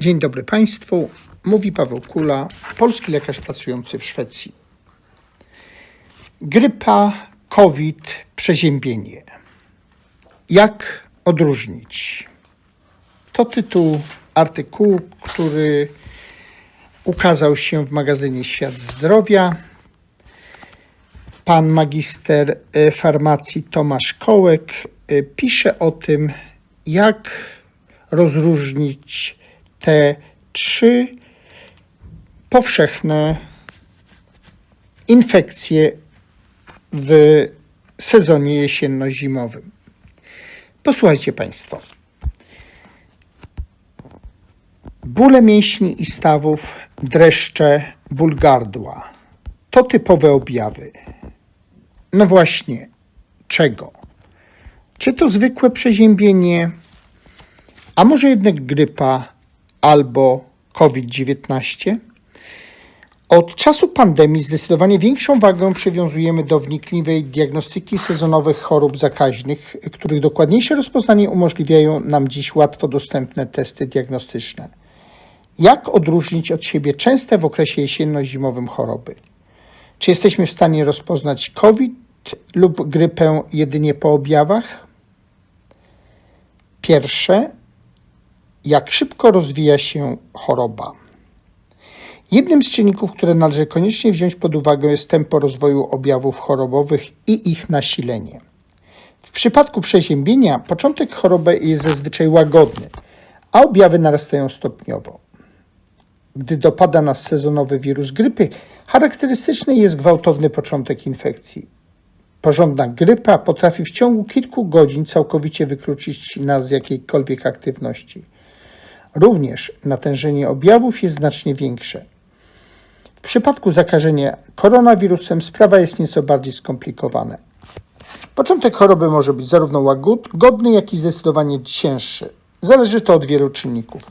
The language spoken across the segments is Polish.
Dzień dobry Państwu. Mówi Paweł Kula, polski lekarz pracujący w Szwecji. Grypa, COVID, przeziębienie. Jak odróżnić? To tytuł artykułu, który ukazał się w magazynie Świat Zdrowia. Pan magister e, farmacji Tomasz Kołek e, pisze o tym, jak rozróżnić te trzy powszechne infekcje w sezonie jesienno-zimowym. Posłuchajcie Państwo. Bóle mięśni i stawów, dreszcze, ból gardła to typowe objawy. No właśnie, czego? Czy to zwykłe przeziębienie, a może jednak grypa albo COVID-19? Od czasu pandemii zdecydowanie większą wagę przywiązujemy do wnikliwej diagnostyki sezonowych chorób zakaźnych, których dokładniejsze rozpoznanie umożliwiają nam dziś łatwo dostępne testy diagnostyczne. Jak odróżnić od siebie częste w okresie jesienno-zimowym choroby? Czy jesteśmy w stanie rozpoznać COVID lub grypę jedynie po objawach? Pierwsze, jak szybko rozwija się choroba. Jednym z czynników, które należy koniecznie wziąć pod uwagę, jest tempo rozwoju objawów chorobowych i ich nasilenie. W przypadku przeziębienia początek choroby jest zazwyczaj łagodny, a objawy narastają stopniowo. Gdy dopada nas sezonowy wirus grypy, charakterystyczny jest gwałtowny początek infekcji. Porządna grypa potrafi w ciągu kilku godzin całkowicie wykluczyć nas z jakiejkolwiek aktywności. Również natężenie objawów jest znacznie większe. W przypadku zakażenia koronawirusem sprawa jest nieco bardziej skomplikowana. Początek choroby może być zarówno łagodny, jak i zdecydowanie cięższy. Zależy to od wielu czynników.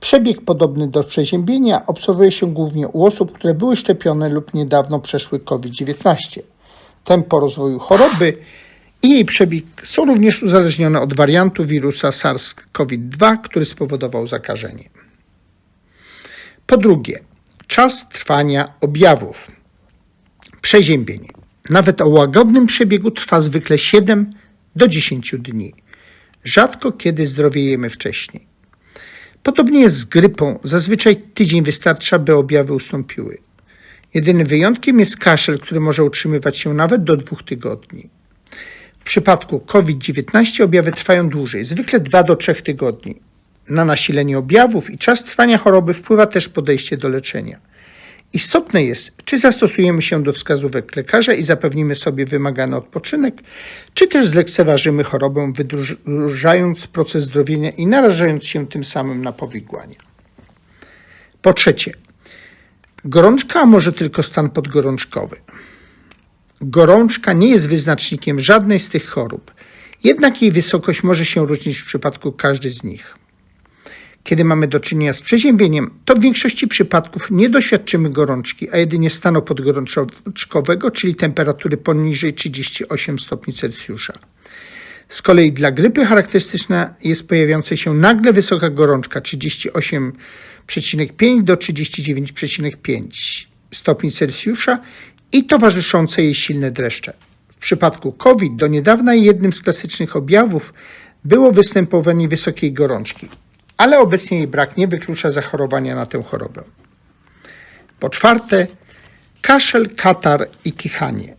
Przebieg podobny do przeziębienia obserwuje się głównie u osób, które były szczepione lub niedawno przeszły COVID-19. Tempo rozwoju choroby i jej przebieg są również uzależnione od wariantu wirusa SARS-CoV-2, który spowodował zakażenie. Po drugie, czas trwania objawów. Przeziębienie. Nawet o łagodnym przebiegu trwa zwykle 7 do 10 dni. Rzadko kiedy zdrowiejemy wcześniej. Podobnie jest z grypą. Zazwyczaj tydzień wystarcza, by objawy ustąpiły. Jedynym wyjątkiem jest kaszel, który może utrzymywać się nawet do dwóch tygodni. Przypadku COVID-19 objawy trwają dłużej, zwykle 2 do 3 tygodni. Na nasilenie objawów i czas trwania choroby wpływa też podejście do leczenia. Istotne jest, czy zastosujemy się do wskazówek lekarza i zapewnimy sobie wymagany odpoczynek, czy też zlekceważymy chorobę, wydłużając proces zdrowienia i narażając się tym samym na powikłania. Po trzecie, gorączka, a może tylko stan podgorączkowy. Gorączka nie jest wyznacznikiem żadnej z tych chorób, jednak jej wysokość może się różnić w przypadku każdej z nich. Kiedy mamy do czynienia z przeziębieniem, to w większości przypadków nie doświadczymy gorączki, a jedynie stanu podgorączkowego, czyli temperatury poniżej 38 stopni Celsjusza. Z kolei dla grypy charakterystyczna jest pojawiająca się nagle wysoka gorączka 38,5 do 39,5 stopni Celsjusza i towarzyszące jej silne dreszcze. W przypadku COVID do niedawna jednym z klasycznych objawów było występowanie wysokiej gorączki, ale obecnie jej brak nie wyklucza zachorowania na tę chorobę. Po czwarte, kaszel, katar i kichanie.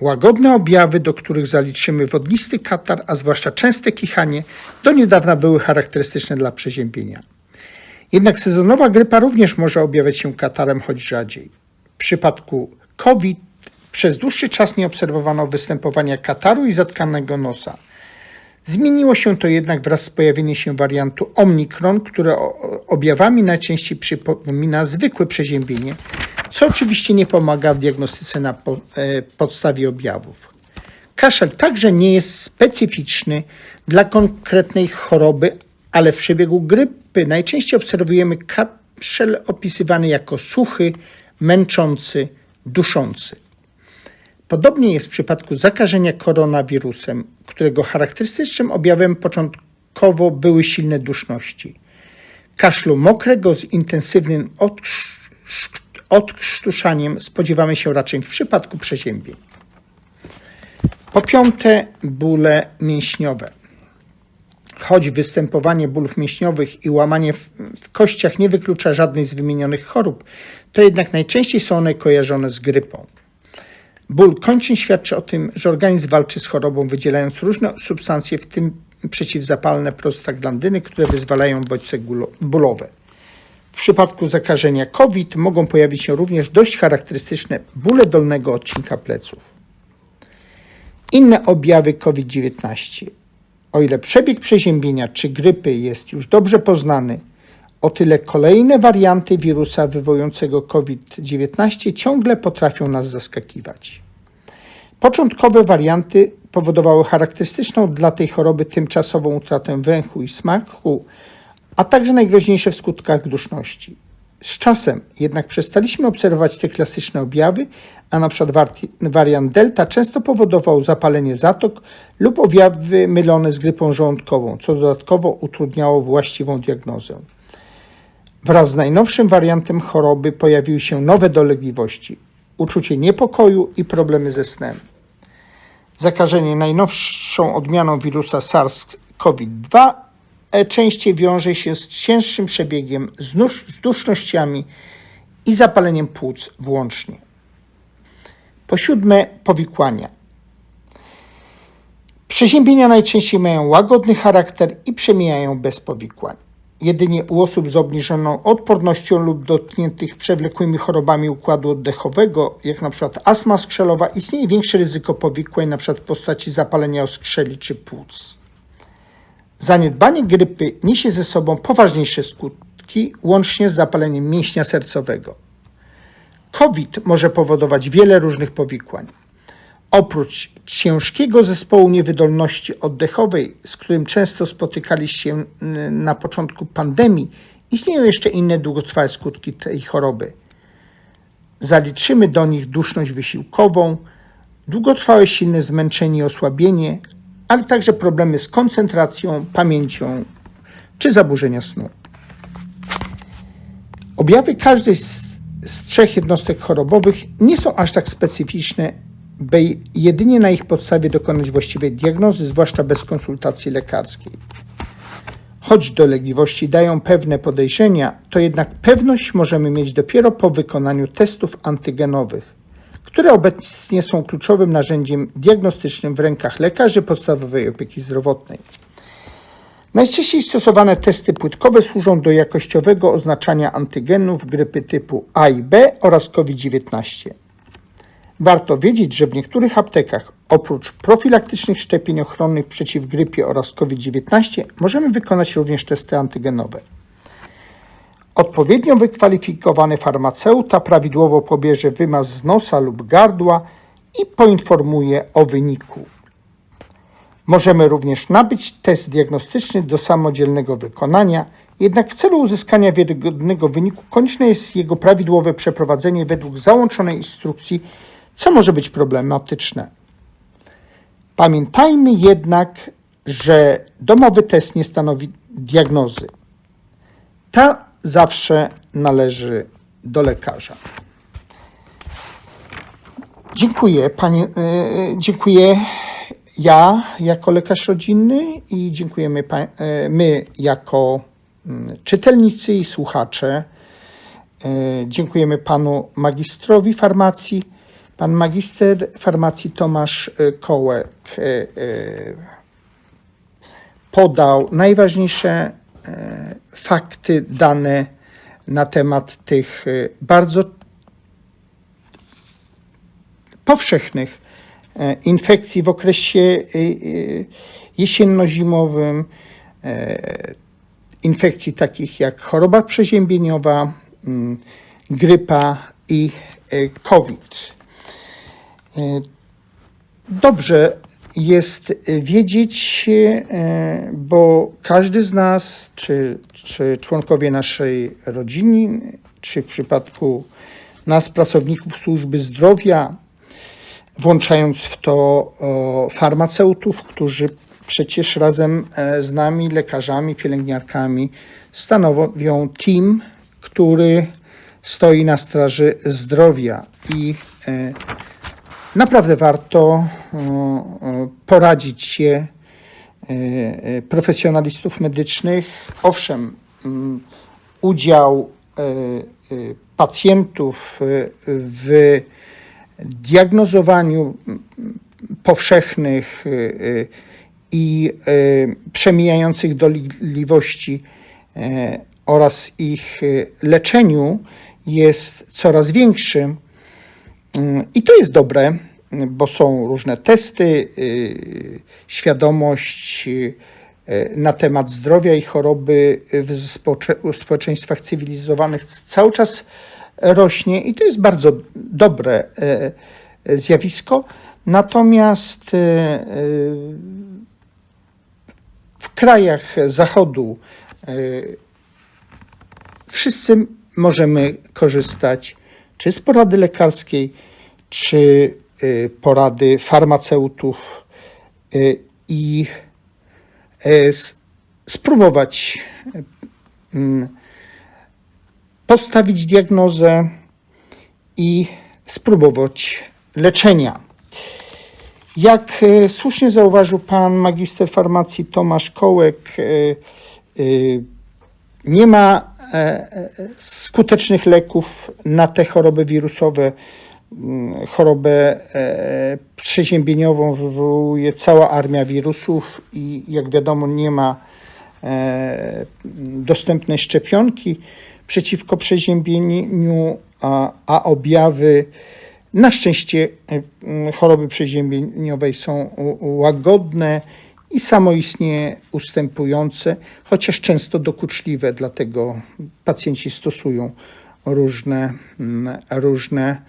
Łagodne objawy, do których zaliczymy wodnisty katar, a zwłaszcza częste kichanie, do niedawna były charakterystyczne dla przeziębienia. Jednak sezonowa grypa również może objawiać się katarem, choć rzadziej. W przypadku COVID przez dłuższy czas nie obserwowano występowania kataru i zatkanego nosa. Zmieniło się to jednak wraz z pojawieniem się wariantu Omikron, które objawami najczęściej przypomina zwykłe przeziębienie, co oczywiście nie pomaga w diagnostyce na podstawie objawów. Kaszel także nie jest specyficzny dla konkretnej choroby, ale w przebiegu grypy najczęściej obserwujemy kaszel opisywany jako suchy, męczący, duszący. Podobnie jest w przypadku zakażenia koronawirusem, którego charakterystycznym objawem początkowo były silne duszności. kaszlu mokrego z intensywnym odkrz- odkrztuszaniem spodziewamy się raczej w przypadku przeziębień. Po piąte, bóle mięśniowe. Choć występowanie bólów mięśniowych i łamanie w, w kościach nie wyklucza żadnej z wymienionych chorób, to jednak najczęściej są one kojarzone z grypą. Ból kończyn świadczy o tym, że organizm walczy z chorobą, wydzielając różne substancje, w tym przeciwzapalne prostaglandyny, które wyzwalają bodźce bólowe. W przypadku zakażenia COVID mogą pojawić się również dość charakterystyczne bóle dolnego odcinka pleców. Inne objawy COVID-19. O ile przebieg przeziębienia czy grypy jest już dobrze poznany, o tyle kolejne warianty wirusa wywołującego COVID-19 ciągle potrafią nas zaskakiwać. Początkowe warianty powodowały charakterystyczną dla tej choroby tymczasową utratę węchu i smaku, a także najgroźniejsze w skutkach duszności. Z czasem jednak przestaliśmy obserwować te klasyczne objawy, a na przykład wariant delta często powodował zapalenie zatok lub objawy mylone z grypą żołądkową, co dodatkowo utrudniało właściwą diagnozę. Wraz z najnowszym wariantem choroby pojawiły się nowe dolegliwości, uczucie niepokoju i problemy ze snem. Zakażenie najnowszą odmianą wirusa SARS-CoV-2 e, częściej wiąże się z cięższym przebiegiem, z dusznościami i zapaleniem płuc włącznie. Po siódme, powikłania. Przeziębienia najczęściej mają łagodny charakter i przemijają bez powikłań. Jedynie u osób z obniżoną odpornością lub dotkniętych przewlekłymi chorobami układu oddechowego, jak np. astma skrzelowa, istnieje większe ryzyko powikłań, np. w postaci zapalenia oskrzeli czy płuc. Zaniedbanie grypy niesie ze sobą poważniejsze skutki, łącznie z zapaleniem mięśnia sercowego. COVID może powodować wiele różnych powikłań. Oprócz ciężkiego zespołu niewydolności oddechowej, z którym często spotykaliście się na początku pandemii, istnieją jeszcze inne długotrwałe skutki tej choroby. Zaliczymy do nich duszność wysiłkową, długotrwałe silne zmęczenie i osłabienie, ale także problemy z koncentracją, pamięcią czy zaburzenia snu. Objawy każdej z, z trzech jednostek chorobowych nie są aż tak specyficzne, by jedynie na ich podstawie dokonać właściwej diagnozy, zwłaszcza bez konsultacji lekarskiej. Choć dolegliwości dają pewne podejrzenia, to jednak pewność możemy mieć dopiero po wykonaniu testów antygenowych, które obecnie są kluczowym narzędziem diagnostycznym w rękach lekarzy podstawowej opieki zdrowotnej. Najczęściej stosowane testy płytkowe służą do jakościowego oznaczania antygenów grypy typu A i B oraz COVID-19. Warto wiedzieć, że w niektórych aptekach oprócz profilaktycznych szczepień ochronnych przeciw grypie oraz COVID-19 możemy wykonać również testy antygenowe. Odpowiednio wykwalifikowany farmaceuta prawidłowo pobierze wymaz z nosa lub gardła i poinformuje o wyniku. Możemy również nabyć test diagnostyczny do samodzielnego wykonania, jednak w celu uzyskania wiarygodnego wyniku konieczne jest jego prawidłowe przeprowadzenie według załączonej instrukcji, co może być problematyczne. Pamiętajmy jednak, że domowy test nie stanowi diagnozy. Ta zawsze należy do lekarza. Dziękuję, panie, e, dziękuję ja jako lekarz rodzinny i dziękujemy e, my jako mm, czytelnicy i słuchacze. E, Dziękujemy panu magistrowi farmacji. Pan magister farmacji Tomasz Kołek podał najważniejsze fakty, dane na temat tych e, bardzo powszechnych e, infekcji w okresie e, e, jesienno-zimowym, e, infekcji takich jak choroba przeziębieniowa, mm, grypa i e, COVID. E, Dobrze jest wiedzieć, e, bo każdy z nas, czy, czy członkowie naszej rodziny, czy w przypadku nas, pracowników służby zdrowia, włączając w to farmaceutów, którzy przecież razem e, z nami, lekarzami, pielęgniarkami, stanowią team, który stoi na straży zdrowia i e, naprawdę warto e, e, poradzić się e, profesjonalistów medycznych. Owszem, mm, udział pacjentów w diagnozowaniu mm, powszechnych i przemijających dolegliwości oraz ich leczeniu jest coraz większy. I to jest dobre, bo są różne testy, y, świadomość y, na temat zdrowia i choroby w społeczeństwach cywilizowanych cały czas rośnie i to jest bardzo dobre zjawisko. Natomiast w krajach Zachodu wszyscy możemy korzystać czy z porady lekarskiej, czy y, porady farmaceutów y, i y, spróbować mm, postawić diagnozę i spróbować leczenia. Jak słusznie zauważył pan magister farmacji Tomasz Kołek, nie ma e, e, skutecznych leków na te choroby wirusowe. Mm, Chorobę e, przeziębieniową wywołuje cała armia wirusów i jak wiadomo nie ma e, dostępnej szczepionki przeciwko przeziębieniu, a, a objawy na szczęście e, m, choroby przeziębieniowej są łagodne i samoistnie ustępujące, chociaż często dokuczliwe, dlatego pacjenci stosują różne, mm, różne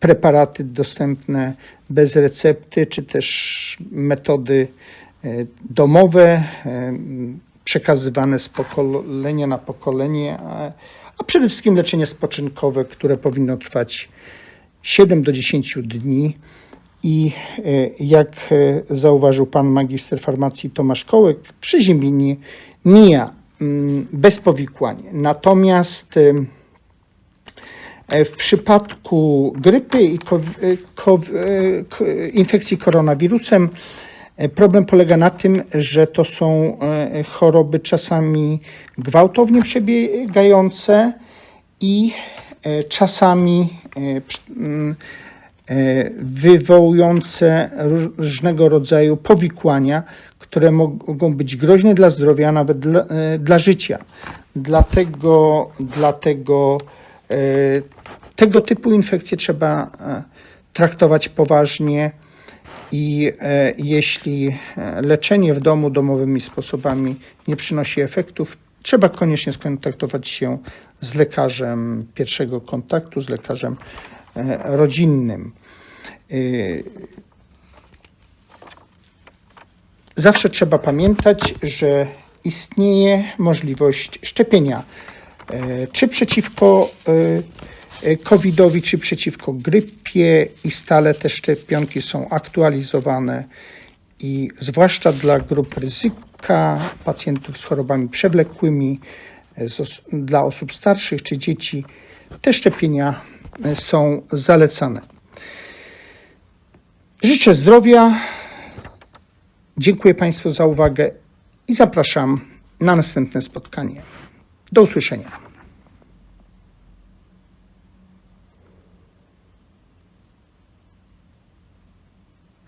preparaty dostępne bez recepty, czy też metody e, domowe, e, przekazywane z pokolenia na pokolenie, a, przede wszystkim leczenie spoczynkowe, które powinno trwać 7 do 10 dni. I e, jak e, zauważył pan magister farmacji Tomasz Kołek, przeziębienie mija mm, bez powikłań. Natomiast e, w przypadku grypy i e, e, infekcji koronawirusem e, problem polega na tym, że to są e, choroby czasami gwałtownie przebiegające i e, czasami e, mm, e, wywołujące różnego rodzaju powikłania, które mogą być groźne dla zdrowia, nawet dla, e, dla życia. Dlatego, dlatego e, tego typu infekcje trzeba e, traktować poważnie i e, jeśli e, leczenie w domu domowymi sposobami nie przynosi efektów, trzeba koniecznie skontaktować się z lekarzem pierwszego kontaktu, z lekarzem e, rodzinnym. Zawsze trzeba pamiętać, że istnieje możliwość szczepienia e, czy przeciwko e, e, COVID-owi, czy przeciwko grypie i stale te szczepionki są aktualizowane i zwłaszcza dla grup ryzyka, pacjentów z chorobami przewlekłymi, e, dla osób starszych czy dzieci, te szczepienia e, są zalecane. Życzę zdrowia. Dziękuję Państwu za uwagę i zapraszam na następne spotkanie. Do usłyszenia.